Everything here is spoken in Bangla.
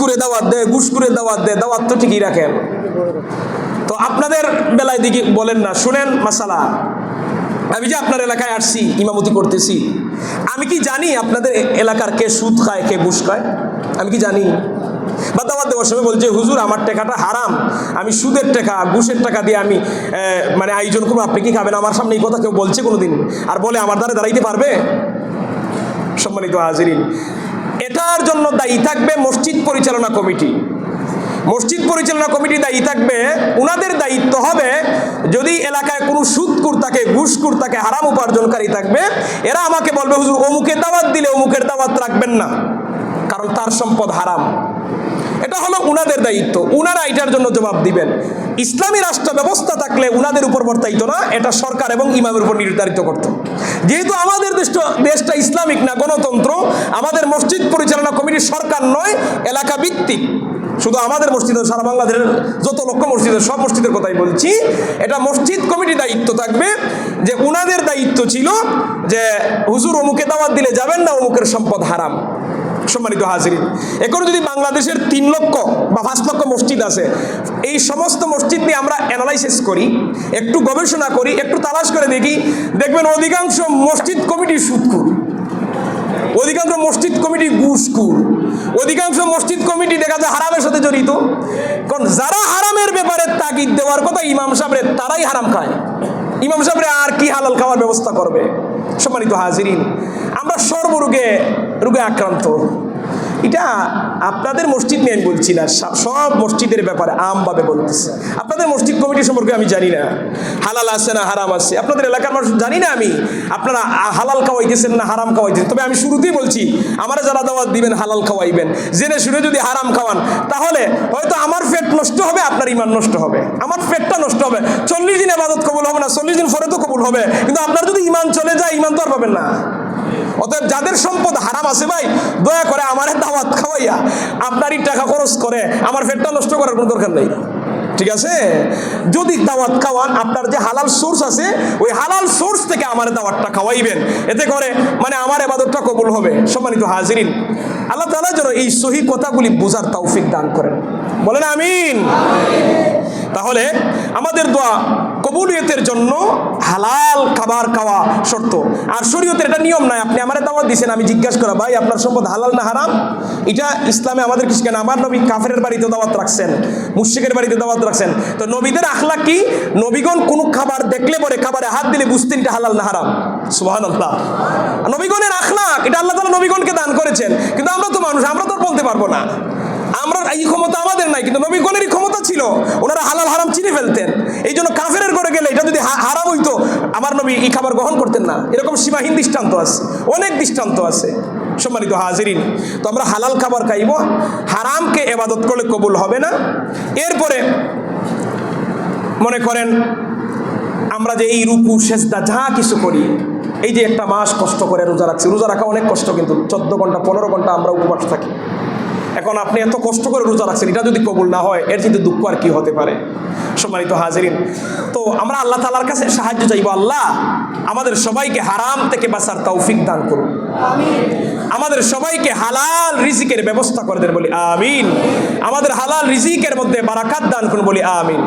করে দাওয়াত দেয়, ঘুষ করে দাওয়াত দেয়, দাওয়াত তো ঠিকই রাখেন। তো আপনাদের বেলায় দিকে বলেন না, শুনেন মাসালা। আমি যে আপনার এলাকায় আসছি, ইমামতি করতেছি, আমি কি জানি আপনাদের এলাকার কে সুদ খায়, কে ঘুষ খায়? আমি কি জানি? বা দাওয়াত দেওয়ার সময় বলছে, হুজুর, আমার টাকাটা হারাম। আমি সুদের টাকা, ঘুষের টাকা দিয়ে আমি মানে আয়োজন করব, আপনি কি খাবেন? আমার সামনে এই কথা কেউ বলছে কোনোদিন? আর বলে, আমার দ্বারা দাঁড়াইতে পারবে? সম্মানিত এটার জন্য দায়ী থাকবে মসজিদ পরিচালনা কমিটি। মসজিদ পরিচালনা কমিটি দায়ী থাকবে, উনাদের দায়িত্ব হবে যদি এলাকায় কোনো সুদকুর থাকে ঘুষকুর থাকে, হারাম উপার্জনকারী থাকবে, এরা আমাকে বলবে, হুজুর অমুকের দাওয়াত দিলে অমুকের দাওয়াত রাখবেন না, কারণ তার সম্পদ হারাম। এটা হলো উনাদের দায়িত্ব। উনারা এটার জন্য জবাব দিবেন। ইসলামী রাষ্ট্র ব্যবস্থা থাকলে উনাদের উপর বর্তাইতো না, এটা সরকার এবং ইমামের উপর নির্ধারিত করত। যেহেতু আমাদের দেশটা ইসলামিক না, গণতন্ত্র, আমাদের মসজিদ কমিটি সরকার নয়, এলাকা ভিত্তিক। শুধু আমাদের মসজিদে, সারা বাংলাদেশের যত লক্ষ মসজিদের সব মসজিদের কথাই বলছি। এটা মসজিদ কমিটির দায়িত্ব থাকবে। যে উনাদের দায়িত্ব ছিল যে, হুজুর, অমুকে দাওয়াত দিলে যাবেন না, অমুকের সম্পদ হারাম। সম্মানিত হাজিরিন, এখন যদি বাংলাদেশের তিন লক্ষ বা পাঁচ লক্ষ মসজিদ আছে, এই সমস্ত মসজিদ নিয়ে আমরা অ্যানালাইসিস করি, একটু গবেষণা করি, একটু তালাশ করে দেখি। দেখবেন অধিকাংশ মসজিদ কমিটি মসজিদ কমিটি ঘুষকুর অধিকাংশ মসজিদ কমিটি দেখা যায় হারামের সাথে জড়িত। কারণ যারা হারামের ব্যাপারে তাগিদ দেওয়ার কথা ইমাম সাহেবের, তারাই হারাম খায়। ইমাম সাহেবরে আর কি হালাল খাওয়ার ব্যবস্থা করবে? সম্মানিত হাজিরিন, আমরা সর্বরোগে রোগে আক্রান্ত। এটা আপনাদের মসজিদ নিয়ে আমি বলছি না সব- মসজিদের ব্যাপারে আমভাবে বলতেছি। আপনাদের মসজিদ কমিটি সম্পর্কে আমি জানি না। হালাল আছে না হারাম আছে? আপনাদের এলাকার মানুষ জানি না আমি। আপনারা হালাল খাওয়াইতেছেন না হারাম খাওয়াইতেছেন? তবে আমি শুরুতেই বলছি, আমার যারা দাওয়াত দিবেন হালাল খাওয়াইবেন। জেনে শুনে যদি হারাম খাওয়ান, তাহলে হয়তো আমার নষ্ট হবে, আপনার ইমান নষ্ট হবে। আমার পেটটা নষ্ট হবে। চল্লিশ দিন আবাদত কবুল হবে না, চল্লিশ দিন পরে তো কবুল হবে। কিন্তু আপনার যদি ইমান চলে যায় ইমান তো আর পাবেন না। অতএব যাদের সম্পদ হারাম আছে ভাই, দয়া করে আমার দাওয়াত খাওয়াইয়া আপনারই টাকা খরচ করে, আমার পেটটা নষ্ট করার কোনো দরকার নেই। ঠিক আছে? যদি দাওয়াত খাওয়ান, আপনার যে হালাল সোর্স আছে, ওই হালাল সোর্স থেকে আমার দাওয়াতটা খাওয়াইবেন। এতে করে মানে আমার এবাদতটা কবুল হবে। সম্মানিত হাজিরিন আল্লাহ তালা যেন এই সহি কথাগুলি বোঝার তৌফিক দান করেন। বলেন আমিন। তাহলে আমাদের দোয়া কবুলিয়তের জন্য হালাল খাবার খাওয়া শর্ত। আর শরীয়তের এটা নিয়ম নাই। আপনি আমার দাওয়াত দিয়েছেন আমি জিজ্ঞাসা করা, ভাই, আপনার সম্পদ হালাল না হারাম? এটা ইসলামে আমাদের কিছু কেন? আমার নবী কাফের বাড়িতে দাওয়াত রাখছেন মুশিকের বাড়িতে দাওয়াত রাখছেন। তো নবীদের আখলা কি? নবীগণ কোনো খাবার দেখলে পরে খাবারে হাত দিলে বুঝতেন এটা হালাল না হারাম। সুবাহান আল্লাহ নবীগণের আখলাক, এটা আল্লাহ তালা নবীগণকে দান করেছেন। কিন্তু আমরা তো মানুষ, আমরা তো বলতে পারব না। আমরা এই ক্ষমতা আমাদের নাই, কিন্তু নবীগণেরই ক্ষমতা ছিল। ওনারা হালাল হারাম চিনে ফেলতেন। এই জন্য কাফেরের করে গেলে এটা যদি হারাম হইতো, আমার নবী এই খাবার গ্রহণ করতেন না। এরকম সীমাহীন দৃষ্টান্ত আছে, অনেক দৃষ্টান্ত আছে। সম্মানিত হাজিরিন, তো আমরা হালাল খাবার খাইব, হারামকে এবাদত করলে কবুল হবে না। এরপরে মনে করেন, আমরা যে এই রুকু, সেজদা, যা কিছু করি, এই যে একটা মাস কষ্ট করে রোজা রাখছি, রোজা রাখা অনেক কষ্ট কিন্তু চোদ্দ ঘণ্টা, পনেরো ঘণ্টা আমরা উপবাস থাকি। এখন আপনি এত কষ্ট করে রোজা রাখছেন, এটা যদি কবুল না হয়, এর কিন্তু দুঃখ আর কি হতে পারে? সম্মানিত হাজিরিন, তো আমরা আল্লাহ তালার কাছে সাহায্য চাইব, আল্লাহ আমাদের সবাইকে হারাম থেকে বাঁচার তৌফিক দান করুন। আমাদের সবাইকে হালাল রিজিকের ব্যবস্থা করে দেন বলি, আমিন। আমাদের হালাল রিজিকের মধ্যে বারাকাত দান করুন বলি, আমিন।